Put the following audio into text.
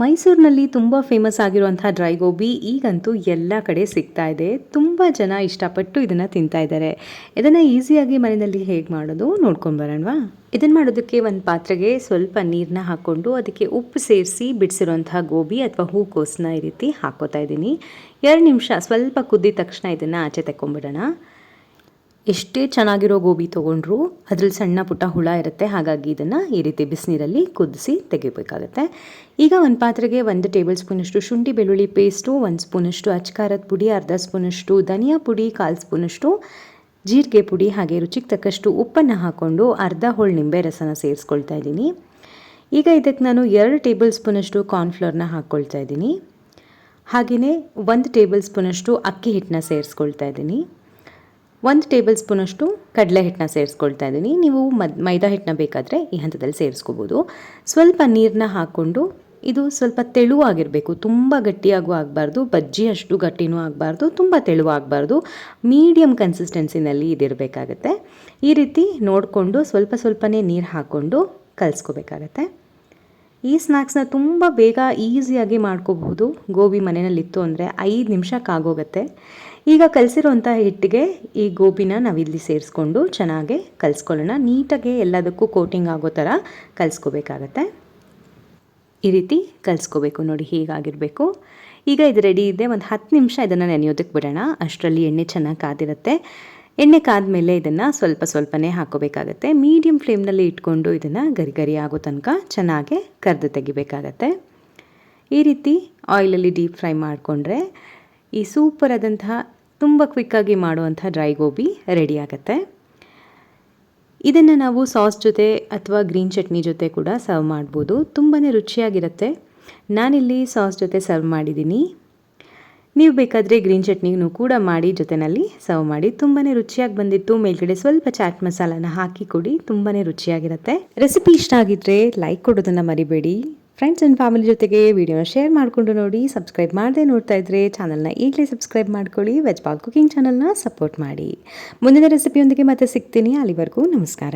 ಮೈಸೂರಿನಲ್ಲಿ ತುಂಬ ಫೇಮಸ್ ಆಗಿರುವಂಥ ಡ್ರೈ ಗೋಬಿ ಈಗಂತೂ ಎಲ್ಲ ಕಡೆ ಸಿಗ್ತಾ ಇದೆ. ತುಂಬ ಜನ ಇಷ್ಟಪಟ್ಟು ಇದನ್ನು ತಿಂತಾ ಇದ್ದಾರೆ. ಇದನ್ನು ಈಸಿಯಾಗಿ ಮನೆಯಲ್ಲಿ ಹೇಗೆ ಮಾಡೋದು ನೋಡ್ಕೊಂಡು ಬರೋಣವಾ? ಇದನ್ನು ಮಾಡೋದಕ್ಕೆ ಒಂದು ಪಾತ್ರೆಗೆ ಸ್ವಲ್ಪ ನೀರನ್ನ ಹಾಕ್ಕೊಂಡು ಅದಕ್ಕೆ ಉಪ್ಪು ಸೇರಿಸಿ ಬಿಡಿಸಿರುವಂಥ ಗೋಬಿ ಅಥವಾ ಹೂಕೋಸನ್ನ ಈ ರೀತಿ ಹಾಕೋತಾ ಇದ್ದೀನಿ. ಎರಡು ನಿಮಿಷ ಸ್ವಲ್ಪ ಕುದ್ದಿದ ತಕ್ಷಣ ಇದನ್ನು ಆಚೆ ತಗೊಂಬಿಡೋಣ ಎಷ್ಟೇ ಚೆನ್ನಾಗಿರೋ ಗೋಬಿ ತೊಗೊಂಡ್ರು ಅದ್ರಲ್ಲಿ ಸಣ್ಣ ಪುಟ್ಟ ಹುಳ ಇರುತ್ತೆ. ಹಾಗಾಗಿ ಇದನ್ನು ಈ ರೀತಿ ಬಿಸಿನೀರಲ್ಲಿ ಕುದಿಸಿ ತೆಗಿಬೇಕಾಗತ್ತೆ ಈಗ ಒಂದು ಪಾತ್ರೆಗೆ ಒಂದು ಟೇಬಲ್ ಸ್ಪೂನಷ್ಟು ಶುಂಠಿ ಬೆಳ್ಳುಳ್ಳಿ ಪೇಸ್ಟು, ಒಂದು ಸ್ಪೂನಷ್ಟು ಅಚ್ಕಾರದ ಪುಡಿ, ಅರ್ಧ ಸ್ಪೂನಷ್ಟು ಧನಿಯಾ ಪುಡಿ, ಕಾಲು ಸ್ಪೂನಷ್ಟು ಜೀರಿಗೆ ಪುಡಿ, ಹಾಗೆ ರುಚಿಗೆ ತಕ್ಕಷ್ಟು ಉಪ್ಪನ್ನು ಹಾಕ್ಕೊಂಡು ಅರ್ಧ ಹೋಳು ನಿಂಬೆ ರಸನ ಸೇರಿಸ್ಕೊಳ್ತಾ ಇದ್ದೀನಿ. ಈಗ ಇದಕ್ಕೆ ನಾನು ಎರಡು ಟೇಬಲ್ ಸ್ಪೂನಷ್ಟು ಕಾರ್ನ್ಫ್ಲೋರ್ನ ಹಾಕ್ಕೊಳ್ತಾ ಇದ್ದೀನಿ. ಹಾಗೆಯೇ ಒಂದು ಟೇಬಲ್ ಸ್ಪೂನಷ್ಟು ಅಕ್ಕಿ ಹಿಟ್ಟನ್ನ ಸೇರಿಸ್ಕೊಳ್ತಾ ಇದ್ದೀನಿ. ಒಂದು ಟೇಬಲ್ ಸ್ಪೂನಷ್ಟು ಕಡಲೆ ಹಿಟ್ಟನ್ನ ಸೇರಿಸ್ಕೊಳ್ತಾ ಇದ್ದೀನಿ. ನೀವು ಮದ್, ಮೈದಾ ಹಿಟ್ಟನ್ನ ಬೇಕಾದರೆ ಈ ಹಂತದಲ್ಲಿ ಸೇರಿಸ್ಕೋಬೋದು. ಸ್ವಲ್ಪ ನೀರನ್ನ ಹಾಕ್ಕೊಂಡು ಇದು ಸ್ವಲ್ಪ ತೆಳುವಾಗಿರಬೇಕು ತುಂಬ ಗಟ್ಟಿಯಾಗೂ ಆಗಬಾರ್ದು ಬಜ್ಜಿ ಅಷ್ಟು ಗಟ್ಟಿನೂ ಆಗಬಾರ್ದು, ತುಂಬ ತೆಳುವಾಗಬಾರ್ದು ಮೀಡಿಯಮ್ ಕನ್ಸಿಸ್ಟೆನ್ಸಿನಲ್ಲಿ ಇದಿರಬೇಕಾಗತ್ತೆ. ಈ ರೀತಿ ನೋಡಿಕೊಂಡು ಸ್ವಲ್ಪ ಸ್ವಲ್ಪನೇ ನೀರು ಹಾಕ್ಕೊಂಡು ಕಲಿಸ್ಕೋಬೇಕಾಗತ್ತೆ. ಈ ಸ್ನ್ಯಾಕ್ಸ್ನ ತುಂಬ ಬೇಗ ಈಸಿಯಾಗಿ ಮಾಡ್ಕೋಬಹುದು. ಗೋಬಿ ಮನೆಯಲ್ಲಿತ್ತು ಅಂದರೆ ಐದು ನಿಮಿಷಕ್ಕಾಗೋಗುತ್ತೆ. ಈಗ ಕಲಸಿರುವಂಥ ಹಿಟ್ಟಿಗೆ ಈ ಗೋಬಿನ ನಾವಿಲ್ಲಿ ಸೇರಿಸ್ಕೊಂಡು ಚೆನ್ನಾಗಿ ಕಲಿಸ್ಕೊಳ್ಳೋಣ. ನೀಟಾಗಿ ಎಲ್ಲದಕ್ಕೂ ಕೋಟಿಂಗ್ ಆಗೋ ಥರ ಕಲಿಸ್ಕೋಬೇಕಾಗತ್ತೆ. ಈ ರೀತಿ ಕಲಿಸ್ಕೋಬೇಕು. ನೋಡಿ ಹೀಗಾಗಿರಬೇಕು. ಈಗ ಇದು ರೆಡಿ ಇದೆ. ಒಂದು ಹತ್ತು ನಿಮಿಷ ಇದನ್ನು ನೆನೆಯೋದಕ್ಕೆ ಬಿಡೋಣ. ಅಷ್ಟರಲ್ಲಿ ಎಣ್ಣೆ ಚೆನ್ನಾಗಿ ಕಾದಿರುತ್ತೆ. ಎಣ್ಣೆ ಕಾದ್ಮೇಲೆ ಇದನ್ನು ಸ್ವಲ್ಪ ಸ್ವಲ್ಪನೇ ಹಾಕೋಬೇಕಾಗತ್ತೆ ಮೀಡಿಯಮ್ ಫ್ಲೇಮ್ನಲ್ಲಿ ಇಟ್ಕೊಂಡು ಇದನ್ನು ಗರಿ ಗರಿ ಆಗೋ ತನಕ ಚೆನ್ನಾಗೆ ಕರೆದು ತೆಗಿಬೇಕಾಗತ್ತೆ. ಈ ರೀತಿ ಆಯಿಲಲ್ಲಿ ಡೀಪ್ ಫ್ರೈ ಮಾಡಿಕೊಂಡ್ರೆ ಈ ಸೂಪರ್ ಆದಂತಹ ತುಂಬ ಕ್ವಿಕ್ಕಾಗಿ ಮಾಡುವಂಥ ಡ್ರೈ ಗೋಬಿ ರೆಡಿ ಆಗುತ್ತೆ. ಇದನ್ನು ನಾವು ಸಾಸ್ ಜೊತೆ ಅಥವಾ ಗ್ರೀನ್ ಚಟ್ನಿ ಜೊತೆ ಕೂಡ ಸರ್ವ್ ಮಾಡ್ಬೋದು. ತುಂಬಾ ರುಚಿಯಾಗಿರುತ್ತೆ. ನಾನಿಲ್ಲಿ ಸಾಸ್ ಜೊತೆ ಸರ್ವ್ ಮಾಡಿದ್ದೀನಿ. ನೀವು ಬೇಕಾದರೆ ಗ್ರೀನ್ ಚಟ್ನಿನೂ ಕೂಡ ಮಾಡಿ ಜೊತೆಯಲ್ಲಿ ಸರ್ವ್ ಮಾಡಿ. ತುಂಬಾ ರುಚಿಯಾಗಿ ಬಂದಿತ್ತು. ಮೇಲ್ಗಡೆ ಸ್ವಲ್ಪ ಚಾಟ್ ಮಸಾಲಾನ ಹಾಕಿ ಕೊಡಿ ತುಂಬಾ ರುಚಿಯಾಗಿರುತ್ತೆ. ರೆಸಿಪಿ ಇಷ್ಟ ಆಗಿದ್ದರೆ ಲೈಕ್ ಕೊಡೋದನ್ನು ಮರಿಬೇಡಿ. ಫ್ರೆಂಡ್ಸ್ ಆ್ಯಂಡ್ ಫ್ಯಾಮಿಲಿ ಜೊತೆಗೆ ವಿಡಿಯೋನ ಶೇರ್ ಮಾಡಿಕೊಂಡು ನೋಡಿ ಸಬ್ಸ್ಕ್ರೈಬ್ ಮಾಡದೆ ನೋಡ್ತಾ ಇದ್ರೆ ಚಾನಲ್ನ ಈಗಲೇ ಸಬ್ಸ್ಕ್ರೈಬ್ ಮಾಡ್ಕೊಳ್ಳಿ ವೆಜ್ ಬಾಲ್ ಕುಕಿಂಗ್ ಚಾನಲ್ನ ಸಪೋರ್ಟ್ ಮಾಡಿ. ಮುಂದಿನ ರೆಸಿಪಿಯೊಂದಿಗೆ ಮತ್ತೆ ಸಿಗ್ತೀನಿ. ಅಲ್ಲಿವರೆಗೂ ನಮಸ್ಕಾರ.